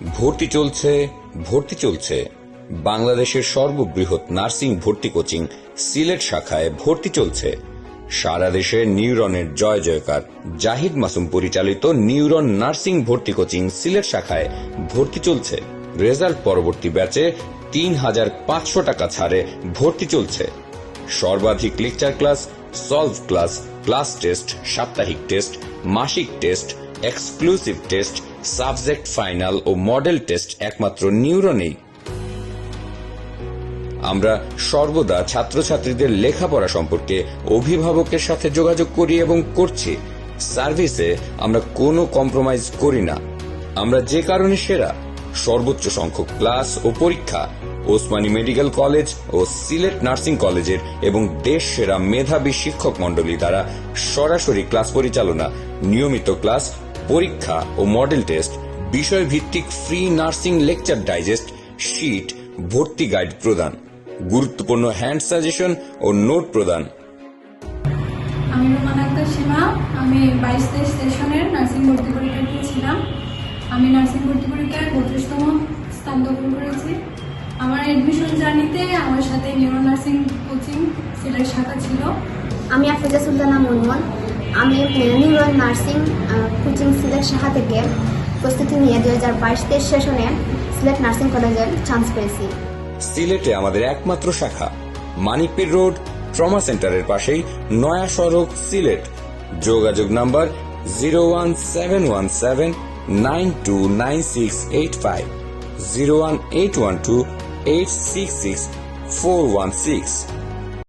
ভর্তি চলছে ভর্তি চলছে বাংলাদেশের সর্ববৃহৎ নার্সিং ভর্তি কোচিং সিলেট শাখায় ভর্তি চলছে। সারা দেশে নিউরনের জয় জয়কার জাহিদ মাসুম পরিচালিত নিউরন নার্সিং ভর্তি কোচিং সিলেট শাখায় ভর্তি চলছে। রেজাল্ট পরবর্তী ব্যাচে তিন হাজার পাঁচশো টাকা ছাড়ে ভর্তি চলছে। সর্বাধিক lecture class, solve class class test, সাপ্তাহিক টেস্ট, মাসিক test, exclusive test subject final ও মডেল টেস্ট একমাত্র নিউরনেই। আমরা সর্বদা ছাত্রছাত্রীদের লেখাপড়া সম্পর্কে অভিভাবকের সাথে যোগাযোগ করি এবং করছি। সার্ভিসে আমরা কোনো কম্প্রোমাইজ করি না। আমরা যে কারণে সেরা, সর্বোচ্চ সংখ্যক ক্লাস ও পরীক্ষা, ওসমানী মেডিকেল কলেজ ও সিলেট নার্সিং কলেজের এবং দেশ সেরা মেধাবী শিক্ষক মণ্ডলী দ্বারা সরাসরি ক্লাস পরিচালনা, নিয়মিত ক্লাস পরীক্ষা ও মডেল টেস্ট বিষয়ভিত্তিক free nursing lecture digest sheet ভর্তি গাইড প্রদান। গুরুত্বপূর্ণ হ্যান্ড সাজেশন ও নোট প্রদান। আমি রোমান আক্তার সীমা আমি বাইশ তেইশ সেশনের নার্সিং ভর্তি পরীক্ষার্থী ছিলাম। আমি নার্সিং ভর্তি পরীক্ষায় বত্রিশতম স্থান দখল করেছি। আমার এডমিশন জার্নিতে আমার সাথে নিউরো নার্সিং কোচিং সিলেট শাখা ছিল। আমি আফরোজা সুলতানা মুনমুন আমি নিউরন নার্সিং কোচিং সিলেট শাখা থেকে প্রস্তুতি নিয়ে দুই হাজার বাইশ তেইশ সেশনে সিলেট নার্সিং কলেজে চান্স পেয়েছি। সিলেটে আমাদের একমাত্র শাখা, মানিকপীর রোড, ট্রমা সেন্টারের পাশেই নয়া সড়ক সিলেট। যোগাযোগ number zero one seven one seven nine two nine six eight five, zero one eight one two eight six six four one six.